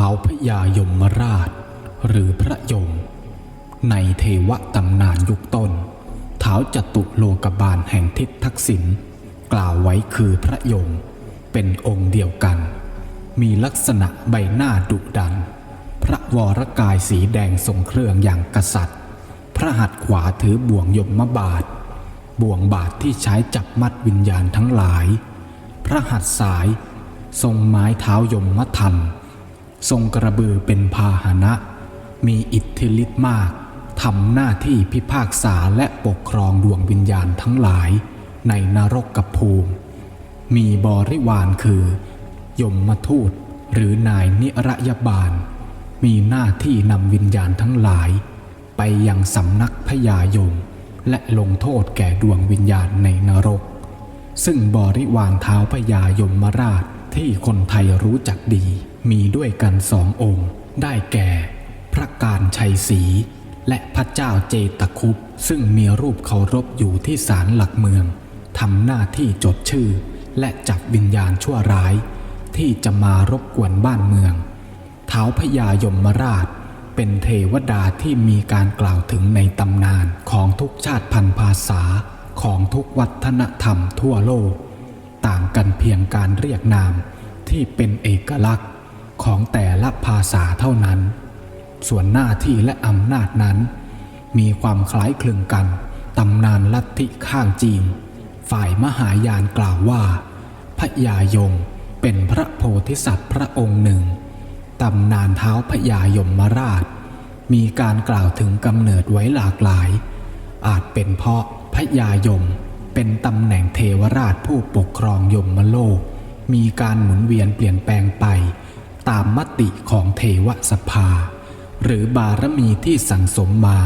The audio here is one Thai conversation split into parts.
ท้าวพญายมราช หรือพระยม ในเทวตำนานยุคต้นเท้าวจตุโลกบาลแห่งทิศทักษิณกล่าวไว้คือพระยม เป็นองค์เดียวกัน มีลักษณะใบหน้าดุดัน พระวรกายสีแดงทรงเครื่องอย่างกษัตริย์ พระหัตถ์ขวาถือบ่วงยมบาท บ่วงบาทที่ใช้จับมัดวิญญาณทั้งหลาย พระหัตถ์ซ้าย ทรงไม้เท้ายมมทัน ทรงกระบือเป็นพาหนะ มีอิทธิฤทธิ์มากทำหน้าที่พิพากษาและปกครองดวงวิญญาณทั้งหลาย ในนรกกับภูมิ มีบริวารคือ ยมมทูตหรือนายนิรยบาล มีหน้าที่นำวิญญาณทั้งหลาย ไปยังสำนักพญายม และลงโทษแก่ดวงวิญญาณในนรก ซึ่งบริวารเท้าพญายมราชที่คนไทยรู้จักดี มีด้วยกันสององค์ ได้แก่ พระการชัยศรีและพระเจ้าเจตคุปซึ่งมีรูปเคารพอยู่ที่ศาลหลักเมืองทำหน้าที่จดชื่อ และจับวิญญาณชั่วร้าย ที่จะมารบกวนบ้านเมืองเท้าพญายมราช เป็นเทวดาที่มีการกล่าวถึงในตำนานของทุกชาติพันธุ์ภาษาของทุกวัฒนธรรมทั่วโลก ต่างกันเพียงการเรียกนามที่เป็นเอกลักษณ์ ของแต่ละภาษาเท่านั้น ส่วนหน้าที่และอำนาจนั้น มีความคล้ายคลึงกันตำนานลัทธิข้างจีน ฝ่ายมหายานกล่าวว่า พระยายมเป็นพระโพธิสัตว์พระองค์หนึ่งตำนานเท้าพญายมราช มีการกล่าวถึงกำเนิดไว้หลากหลาย อาจเป็นเพราะพญายมเป็นตำแหน่งเทวราชผู้ปกครองยมโลก มีการหมุนเวียนเปลี่ยนแปลงไป ตามมติของเทวสภา หรือบารมีที่สั่งสมมา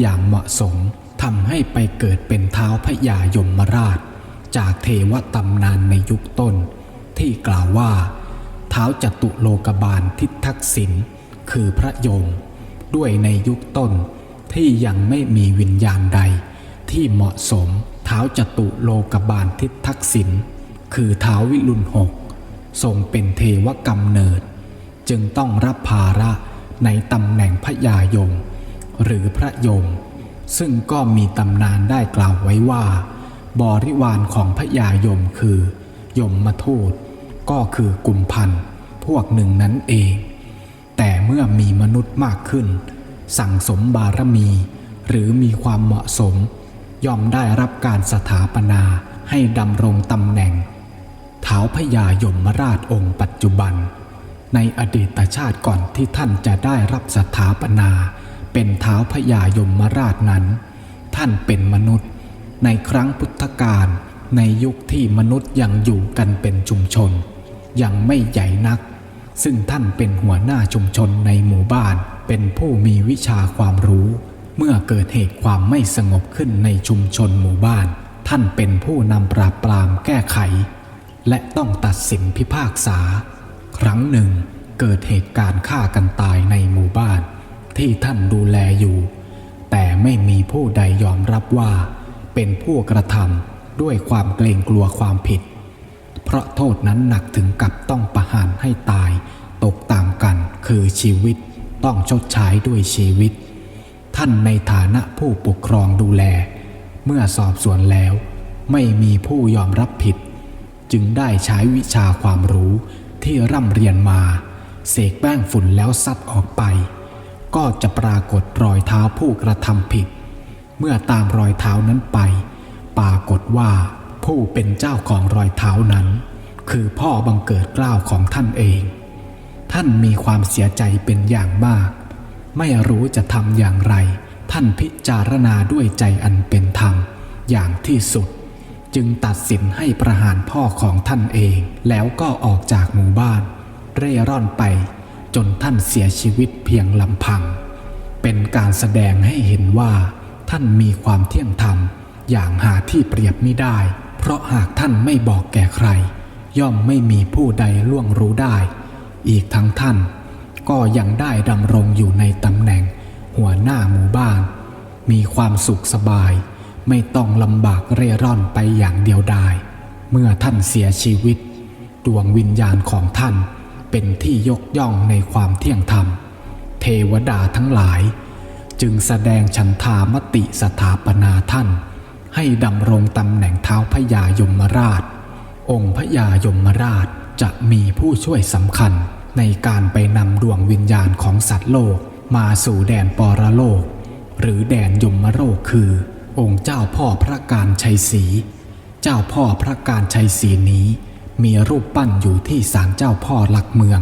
อย่างเหมาะสมทำให้ไปเกิดเป็นเท้าพญายมราช จากเทวตำนานในยุคต้น ที่กล่าวว่า เท้าจตุโลกบาลทิทักษิณคือพระยม ด้วยในยุคต้นที่ยังไม่มีวิญญาณใด ที่เหมาะสมเท้าจตุโลกบาลทิทักษิณคือเท้าวิรุณหกทรงเป็นเทวกรรมเนิด จึงต้องรับภาระในตำแหน่งพระยายม หรือพระยม ซึ่งก็มีตำนานได้กล่าวไว้ว่า บริวารของพระยายมคือ ยมมาทูตก็คือกุมพันธ์พวกหนึ่งนั้นเอง แต่เมื่อมีมนุษย์มากขึ้น สั่งสมบารมี หรือมีความเหมาะสม ย่อมได้รับการสถาปนาให้ดำรงตำแหน่งเท้าพญายมราชองค์ปัจจุบัน ในอดีตชาติก่อนที่ท่านจะได้รับสถาปนา เป็นเท้าพญายมราชนั้น ท่านเป็นมนุษย์ ในครั้งพุทธกาลในยุคที่มนุษย์ยังอยู่กันเป็นชุมชน ยังไม่ใหญ่นัก ซึ่งท่านเป็นหัวหน้าชุมชนในหมู่บ้าน เป็นผู้มีวิชาความรู้ เมื่อเกิดเหตุความไม่สงบขึ้นในชุมชนหมู่บ้าน ท่านเป็นผู้นำปราบปรามแก้ไข และต้องตัดสินพิพากษา ครั้งหนึ่งเกิดเหตุการณ์ฆ่ากันตายในหมู่บ้าน ที่ท่านดูแลอยู่ แต่ไม่มีผู้ใดยอมรับว่า เป็นผู้กระทำด้วยความเกรงกลัวความผิด เพราะโทษนั้นหนักถึงกับต้องประหารให้ตาย ตกตามกันคือชีวิตต้องชดใช้ด้วยชีวิต ท่านในฐานะผู้ปกครองดูแล เมื่อสอบสวนแล้ว ไม่มีผู้ยอมรับผิด จึงได้ใช้วิชาความรู้ ที่ร่ำเรียนมา เสกแป้งฝุ่นแล้วซัดออกไป ก็จะปรากฏรอยเท้าผู้กระทำผิด เมื่อตามรอยเท้านั้นไป ปรากฏว่าผู้เป็นเจ้าของรอยเท้านั้น คือพ่อบังเกิดเกล้าวของท่านเอง ท่านมีความเสียใจเป็นอย่างมาก ไม่รู้จะทำอย่างไร ท่านพิจารณาด้วยใจอันเป็นธรรมอย่างที่สุด จึงตัดสินให้ประหารพ่อของท่านเอง แล้วก็ออกจากหมู่บ้าน เร่ร่อนไป จนท่านเสียชีวิตเพียงลำพัง เป็นการแสดงให้เห็นว่า ท่านมีความเที่ยงธรรม อย่างหาที่เปรียบไม่ได้ เพราะหากท่านไม่บอกแก่ใคร ย่อมไม่มีผู้ใดล่วงรู้ได้ อีกทั้งท่าน ก็ยังได้ดำรงอยู่ในตำแหน่ง หัวหน้าหมู่บ้าน มีความสุขสบาย ไม่ต้องลำบากเร่ร่อนไปอย่างเดียวดาย เมื่อท่านเสียชีวิต ดวงวิญญาณของท่านเป็นที่ยกย่องในความเที่ยงธรรม เทวดาทั้งหลาย จึงแสดงฉันทามติสถาปนาท่าน ให้ดำรงตำแหน่งเท้าพญายมราช องค์พญายมราชจะมีผู้ช่วยสำคัญในการไปนำดวงวิญญาณของสัตว์โลกมาสู่แดนปรโลก หรือแดนยมโลกคือ องค์เจ้าพ่อพระการชัยศรี เจ้าพ่อพระการชัยศรีนี้ มีรูปปั้นอยู่ที่ศาลเจ้าพ่อหลักเมือง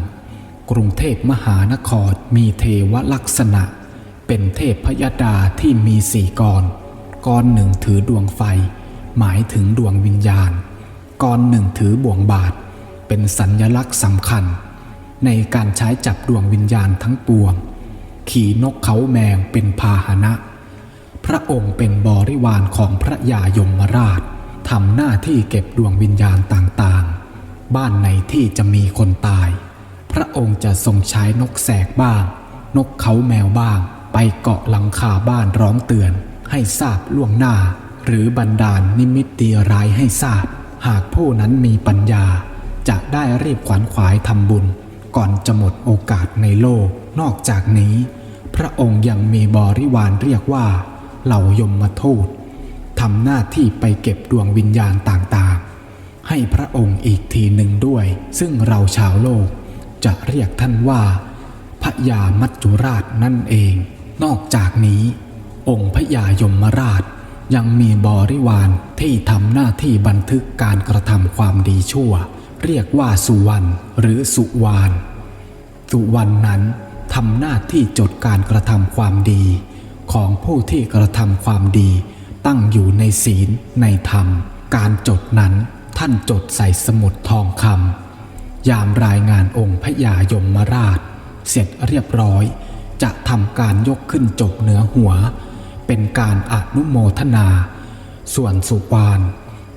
กรุงเทพมหานครมีเทวลักษณะ เป็นเทพพยดาที่มีสี่กรกรหนึ่งถือดวงไฟ หมายถึงดวงวิญญาณกรหนึ่งถือบ่วงบาท เป็นสัญญลักษณ์สำคัญ ในการใช้จับดวงวิญญาณทั้งปวง ขี่นกเขาแมงเป็นพาหนะ พระองค์เป็นบริวารของพระยายมราชทำหน้าที่เก็บดวงวิญญาณต่างๆ บ้านไหนที่จะมีคนตาย พระองค์จะทรงใช้นกแสกบ้าง นกเขาแมวบ้าง ไปเกาะหลังคาบ้านร้องเตือน ให้ทราบล่วงหน้า หรือบันดาลนิมิตดีร้ายให้ทราบ หากผู้นั้นมีปัญญา จะได้รีบขวัญขวายทำบุญ ก่อนจะหมดโอกาสในโลก นอกจากนี้ พระองค์ยังมีบริวารเรียกว่า เหล่ายมมาทูตทำหน้าที่ไปเก็บดวงวิญญาณต่างๆ ให้พระองค์อีกทีหนึ่งด้วย ซึ่งเราชาวโลกจะเรียกท่านว่าพระยามัจจุราชนั่นเอง นอกจากนี้ องค์พระยายมราชยังมีบริวารที่ทำหน้าที่บันทึกการกระทำความดีชั่ว เรียกว่าสุวรรณหรือสุวานสุวรรณนั้นทำหน้าที่จดการกระทำความดี ของผู้ที่กระทำความดีตั้งอยู่ในศีลในธรรม การจดนั้นท่านจดใส่สมุดทองคำยามรายงานองค์พระยายมราช เสร็จเรียบร้อย จะทำการยกขึ้นจบเหนือหัว เป็นการอนุโมทนา ส่วนสุวาน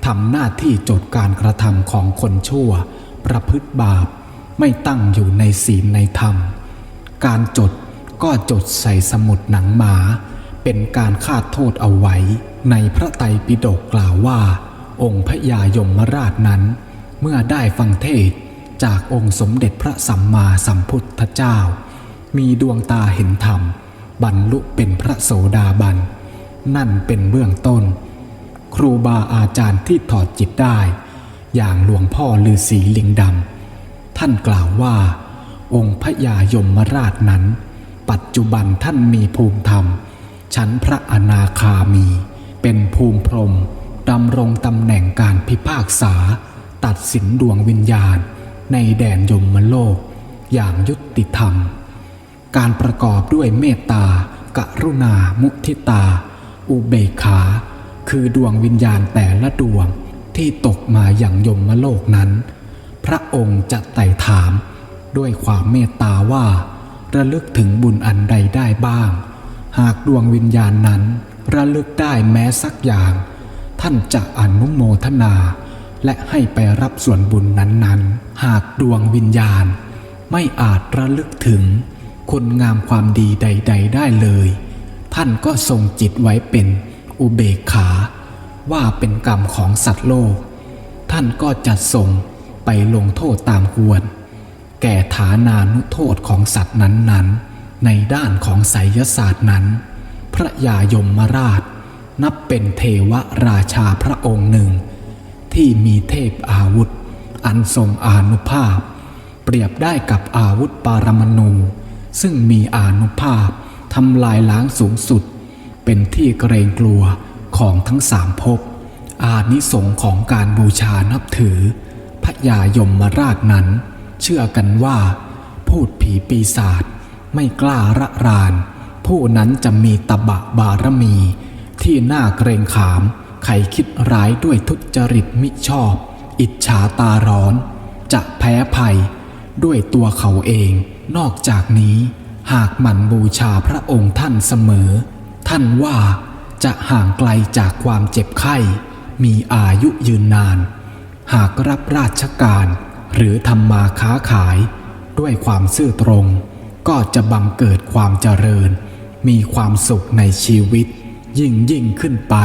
ทำหน้าที่จดการกระทำของคนชั่ว ประพฤติบาปไม่ตั้งอยู่ในศีลในธรรม การจด ก็จดใส่สมุดหนังหมา เป็นการคาดโทษเอาไว้ ในพระไตรปิฎกกล่าวว่า องค์พระยายมราชนั้น เมื่อได้ฟังเทศจากองค์สมเด็จพระสัมมาสัมพุทธเจ้า มีดวงตาเห็นธรรม บรรลุเป็นพระโสดาบัน นั่นเป็นเบื้องต้น ครูบาอาจารย์ที่ถอดจิตได้ อย่างหลวงพ่อฤาษีลิงดำท่านกล่าวว่า องค์พระยายมราชนั้น ปัจจุบันท่านมีภูมิธรรม ชั้นพระอนาคามี เป็นภูมิพรมดำรงตำแหน่งการพิพากษา ตัดสินดวงวิญญาณ ในแดนยมโลก อย่างยุติธรรม การประกอบด้วยเมตตากรุณามุทิตา อุเบกขา คือดวงวิญญาณแต่ละดวงที่ตกมาอย่างยมโลกนั้น พระองค์จะไต่ถามด้วยความเมตตาว่า ระลึกถึงบุญอันใดได้บ้าง หากดวงวิญญาณนั้น ระลึกได้แม้สักอย่าง ท่านจะอนุโมทนา และให้ไปรับส่วนบุญนั้นๆ หากดวงวิญญาณ ไม่อาจระลึกถึง คุณงามความดีใด ๆ ได้เลย ท่านก็ทรงจิตไว้เป็นอุเบกขา ว่าเป็นกรรมของสัตว์โลก ท่านก็จะส่งไปลงโทษตามควร แก่ฐานานุโทษของสัตว์นั้นๆ ในด้านของไสยศาสตร์นั้น พระยายมราช นับเป็นเทวราชาพระองค์หนึ่ง ที่มีเทพอาวุธ อันทรงอานุภาพ เปรียบได้กับอาวุธปารมณูซึ่งมีอานุภาพทำลายล้างสูงสุด เป็นที่เกรงกลัวของทั้งสามภพอานิสงของการบูชานับถือพระยายมราชนั้น เชื่อกันว่า พูดผีปีศาจไม่กล้าระราน ผู้นั้นจะมีตบะบารมี ที่น่าเกรงขาม ใครคิดร้ายด้วยทุจริตมิชอบ อิจฉาตาร้อน จะแพ้ภัย ด้วยตัวเขาเอง นอกจากนี้ หากหมั่นบูชาพระองค์ท่านเสมอ ท่านว่าจะห่างไกลจากความเจ็บไข้ มีอายุยืนนาน หากรับราชการ หรือทำมาค้าขาย ด้วยความซื่อตรง ก็จะบังเกิดความเจริญ มีความสุขในชีวิตยิ่งยิ่งขึ้นไป